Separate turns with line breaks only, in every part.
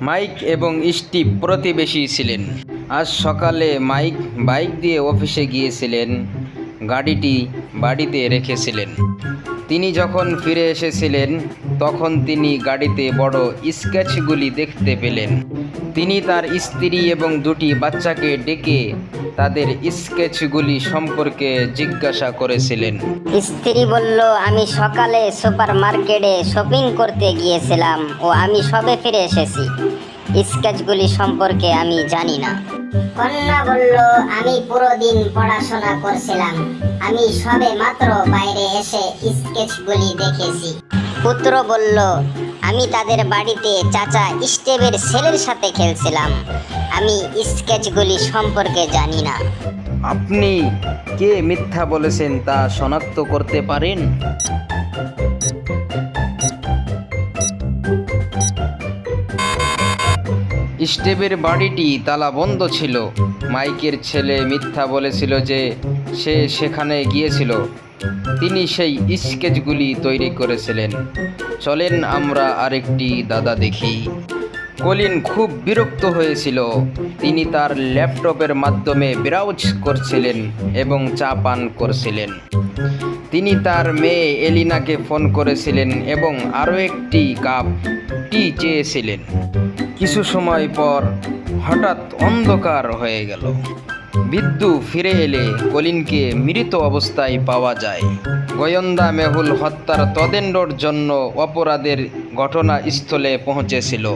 Mic এবং Steve প্রতিবেশী ছিলেন। আজ সকালে মাইক বাইক দিয়ে অফিসে গিয়েছিলেন, গাড়িটি বাড়িতে রেখেছিলেন। তিনি যখন ফিরে এসেছিলেন, তখন তিনি গাড়িতে বড় স্কেচগুলি দেখতে পেলেন। তিনি তার স্ত্রী এবং দুটি বাচ্চাকে ডেকে তাদের স্কেচগুলি সম্পর্কে জিজ্ঞাসা করেছিলেন।
স্ত্রী বলল আমি সকালে সুপার মার্কেটে শপিং করতে গিয়েছিলাম ও আমি সবে ফিরে এসেছি। স্কেচগুলি সম্পর্কে আমি জানি না।
কন্যা বলল আমি পুরো দিন পড়াশোনা করছিলাম। আমি সবে মাত্র বাইরে এসে স্কেচগুলি দেখেছি।
পুত্র বলল আমি তাদের বাড়িতে চাচা স্টেভের ছেলের সাথে খেলছিলাম। আমি স্কেচগুলি সম্পর্কে জানি না।
আপনি কে মিথ্যা বলেছেন তা শনাক্ত করতে পারেন? স্টেভের বাড়িটি তালা বন্ধ ছিল। মাইকের ছেলে মিথ্যা বলেছিল যে সে সেখানে গিয়েছিল। তিনি সেই স্কেচগুলি তৈরি করেছিলেন। চলেন আমরা আরেকটি দাদা দেখি। কলিন খুব বিরক্ত হয়েছিল। তিনি তার ল্যাপটপের মাধ্যমে ব্রাউজ করছিলেন এবং চা পান করছিলেন। তিনি তার মেয়ে এলিনাকে ফোন করেছিলেন এবং আরও একটি কাপ টি চেয়েছিলেন। কিছু সময় পর হঠাৎ অন্ধকার হয়ে গেল। বিদ্যু ফিরে এলে কলিনকে মৃত অবস্থায় পাওয়া যায়। গোয়েন্দা মেহুল হত্যার তদেন্ডর জন্য অপরাধের ঘটনাস্থলে পৌঁছেছিল।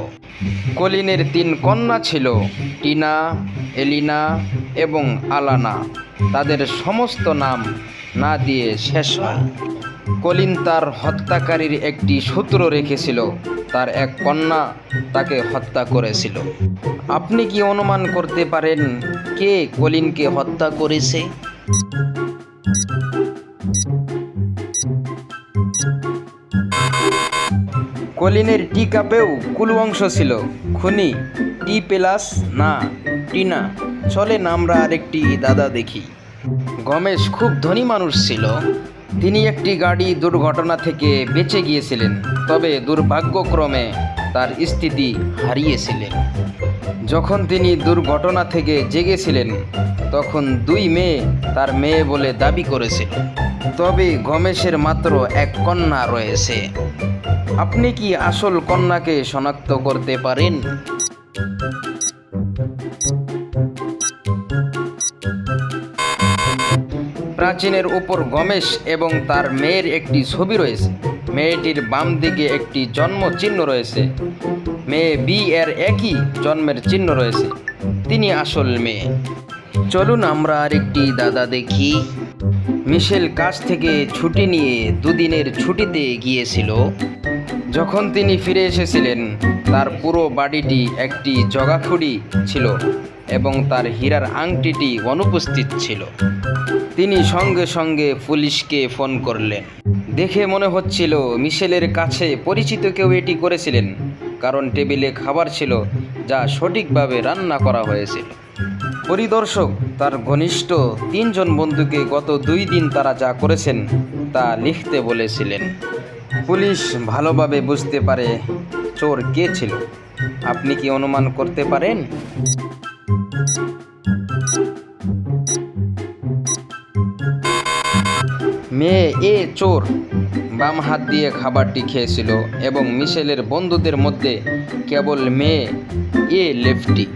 কলিনের তিন কন্যা ছিল, টিনা, এলিনা এবং আলানা। তাদের সমস্ত নাম না দিয়ে শেষ হয়। কলিন তার হত্যাকারীর একটি সূত্র রেখেছিল। তার এক কন্যা তাকে হত্যা করেছিল। আপনি কি অনুমান করতে পারেন কে কলিনকে হত্যা করেছে? কলিনের টি কাপেও কুলু অংশ ছিল। খুনি টি প্লাস না, টিনা। চলেন আমরা আরেকটি দাদা দেখি। গমেশ খুব ধনী মানুষ ছিল। তিনি একটি গাড়ি দুর্ঘটনা থেকে বেঁচে গিয়েছিলেন, তবে দুর্ভাগ্যক্রমে তার স্থিতি হারিয়েছিলেন। যখন তিনি দুর্ঘটনা থেকে জেগেছিলেন, তখন দুই মেয়ে তার মেয়ে বলে দাবি করেছিল। তবে গমেশের মাত্র এক কন্যা রয়েছে। আপনি কি আসল কন্যাকে শনাক্ত করতে পারেন? প্রাচীনের উপর গমেশ এবং তার মেয়ের একটি ছবি রয়েছে। মেয়েটির বাম দিকে একটি জন্ম চিহ্ন রয়েছে। মেয়ে বি এর একই জন্মের চিহ্ন রয়েছে। তিনি আসল মেয়ে। চলুন আমরা আরেকটি দাদা দেখি। মিশেল কাছ থেকে ছুটি নিয়ে দুদিনের ছুটিতে গিয়েছিল। যখন তিনি ফিরে এসেছিলেন, তার পুরো বাড়িটি একটি জগাখুড়ি ছিল এবং তার হীরার আংটিটি অনুপস্থিত ছিল। তিনি সঙ্গে সঙ্গে পুলিশকে ফোন করলেন। দেখে মনে হচ্ছিল মিশেলের কাছে পরিচিত কেউ এটি করেছিলেন, কারণ টেবিলে খাবার ছিল যা সঠিকভাবে রান্না করা হয়েছিল পরিদর্শক, তার ঘনিষ্ঠ তিনজন বন্ধুকে গত দুই দিন তারা যা করেছেন তা লিখতে বলেছিলেন। পুলিশ ভালোভাবে বুঝতে পারে চোর কে ছিল। আপনি কি অনুমান করতে পারেন? মেয়ে, এ চোর। বাম হাত দিয়ে খাবারটি খেয়েছিল এবং মিশেলের বন্ধুদের মধ্যে কেবল মেয়ে, এ লেফটি।